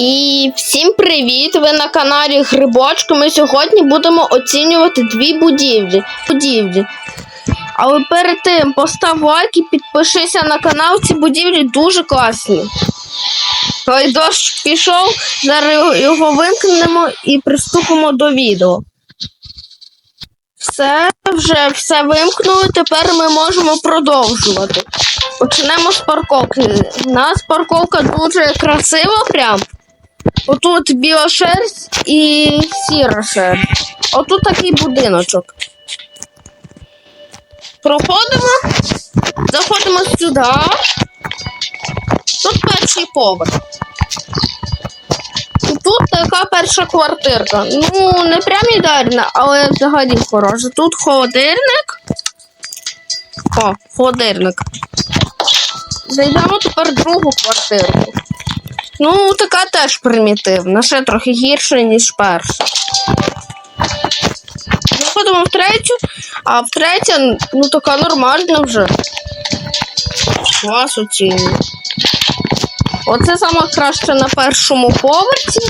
І всім привіт! Ви на каналі Грибочки. Ми сьогодні будемо оцінювати дві будівлі. будівлі. Але перед тим постав лайк і підпишися на канал. Ці будівлі дуже класні. Ой, дощ пішов, зараз його вимкнемо і приступимо до відео. Все, вже все вимкнули, тепер ми можемо продовжувати. Почнемо з парковки. У нас парковка дуже красива прям. Отут біла шерсть і сіра шерсть. Отут такий будиночок. Проходимо, заходимо сюди. Тут перший поверх. Тут така перша квартирка. Ну, не прям ідеальна, але взагалі хороша. Тут холодильник. О, холодильник. Зайдемо тепер другу квартирку. Ну, така теж примітивна, ще трохи гірше, ніж перша. Заходимо в третю, а в третя, ну така нормальна вже. Клас оцінюю. Оце саме краще на першому поверсі.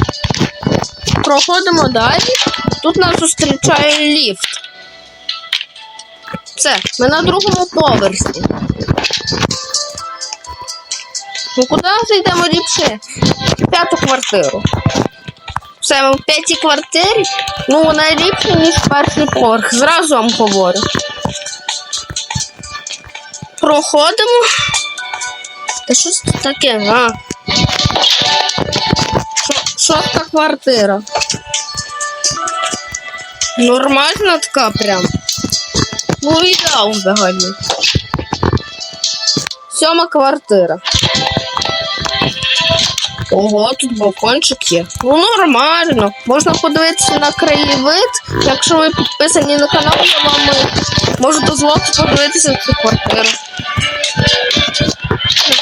Проходимо далі. Тут нас зустрічає ліфт. Все, ми на другому поверсі. Ну куди зайдемо ліпше? П'яту квартиру. Все, ми в п'ятій квартирі. Ну, вона ліпше, ніж перший поверх. Зразу вам говорю. Проходимо. Та що це таке? А? Шо- Шоста квартира. Нормальна така прям. Ну, ідеал взагалі. Сьома квартира. Ого, тут балкончик є. Ну нормально. Можна подивитися на краєвид. Якщо ви підписані на канал, я вам е, можу дозволити подивитися цю квартиру.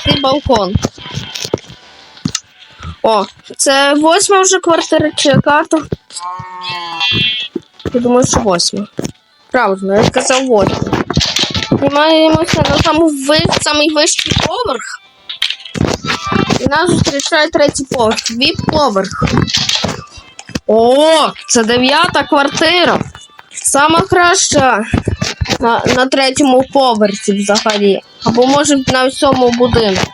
Цей балкон. О, це восьма вже квартира чи то? Я думаю, що восьма. Правильно, я сказав восьма. Піднімаємося на самий вищий поверх. І нас зустрічає третій поверх. Віп поверх. О, це дев'ята квартира. Сама краща на, на третьому поверсі взагалі. Або може на всьому будинку.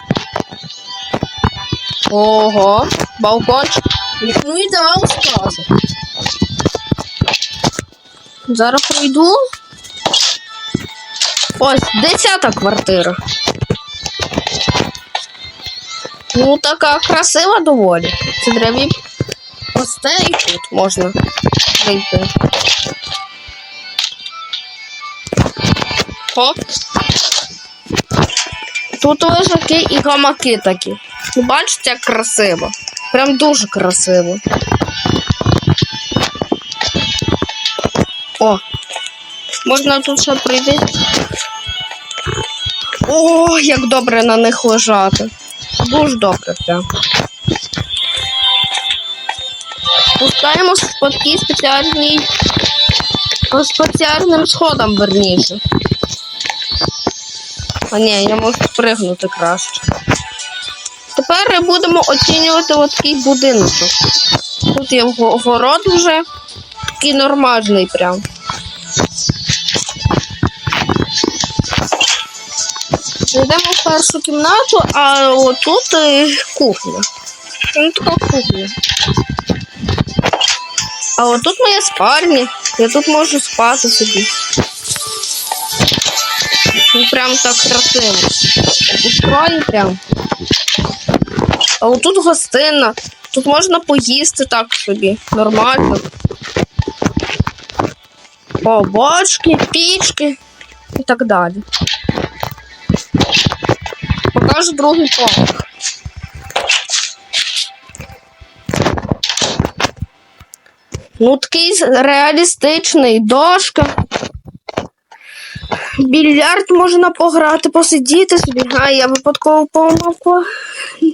Ого, балкончик. Ну ідеал скажу. Зараз пройду. Ось, десята квартира. Ну, така красива доволі. Це древні гостей тут можна зайти. Хоп. Тут лежаки і гамаки такі. Бачите, як красиво. Прям дуже красиво. О, можна тут ще прийти. О, як добре на них лежати. Дуже добре прям. Спускаємося по такій по спеціальним сходам верніше. А ні, я можу спригнути краще. Тепер будемо оцінювати от такий будиночок. Тут є город вже такий нормальний прям. Йдемо в першу кімнату, а отут е, кухня. Ну, така кухня. А отут моя спальня. Я тут можу спати собі. Ну, прям так красиво. Устрою прям. А отут гостина. Тут можна поїсти так собі. Нормально. О, бочки, пічки і так далі. Покажу другий поверх. Ну, такий реалістичний, дошка. Більярд можна пограти, посидіти собі. А я випадково помилку.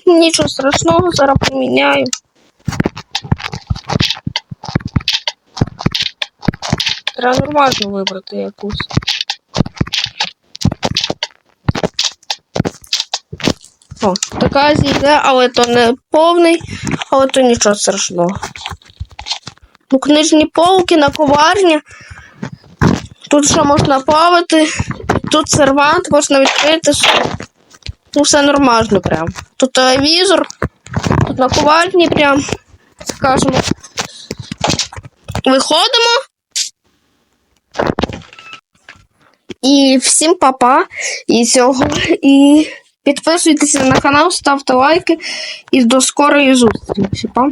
Нічого страшного, зараз поміняю. Треба нормально вибрати якусь. О, така зійде, але то не повний. але то нічого страшного. Ну, книжні полки, наковарня. Тут ще можна плавати, тут сервант можна відкрити. Ну, все нормально прям. Тут телевізор, тут наковальні прям, скажемо. Виходимо. І всім папа. І цього. І підписуйтеся на канал, ставте лайки. І до скорої зустрічі. Па.